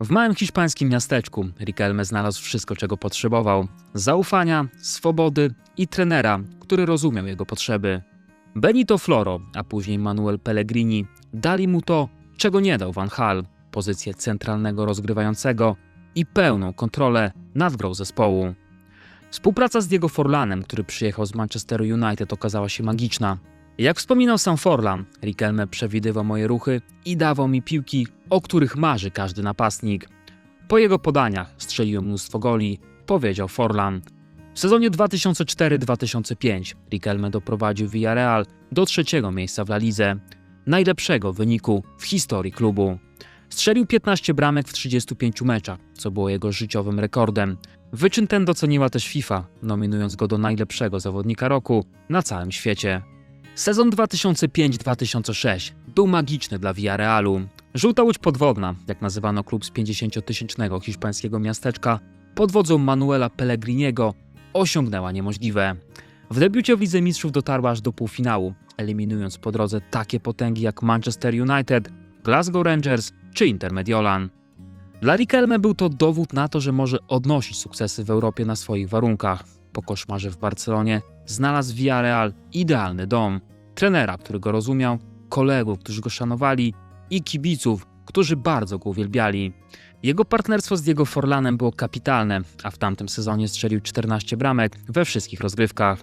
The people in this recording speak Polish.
W małym hiszpańskim miasteczku Riquelme znalazł wszystko, czego potrzebował: zaufania, swobody i trenera, który rozumiał jego potrzeby. Benito Floro, a później Manuel Pellegrini dali mu to, czego nie dał Van Hal pozycję centralnego rozgrywającego i pełną kontrolę nad grą zespołu. Współpraca z Diego Forlanem, który przyjechał z Manchesteru United, okazała się magiczna. Jak wspominał sam Forlan, Riquelme przewidywał moje ruchy i dawał mi piłki, o których marzy każdy napastnik. Po jego podaniach strzeliłem mnóstwo goli, powiedział Forlan. W sezonie 2004-2005 Riquelme doprowadził Villarreal do trzeciego miejsca w La najlepszego wyniku w historii klubu. Strzelił 15 bramek w 35 meczach, co było jego życiowym rekordem. Wyczyn ten doceniła też FIFA, nominując go do najlepszego zawodnika roku na całym świecie. Sezon 2005-2006 był magiczny dla Villarrealu. Żółta łódź podwodna, jak nazywano klub z 50-tysięcznego hiszpańskiego miasteczka, pod wodzą Manuela Pellegriniego osiągnęła niemożliwe. W debiucie w Lidze Mistrzów dotarła aż do półfinału, eliminując po drodze takie potęgi jak Manchester United, Glasgow Rangers czy Inter Mediolan. Dla Riquelme był to dowód na to, że może odnosić sukcesy w Europie na swoich warunkach. Po koszmarze w Barcelonie znalazł w Villarreal idealny dom, trenera, który go rozumiał, kolegów, którzy go szanowali i kibiców, którzy bardzo go uwielbiali. Jego partnerstwo z Diego Forlanem było kapitalne, a w tamtym sezonie strzelił 14 bramek we wszystkich rozgrywkach.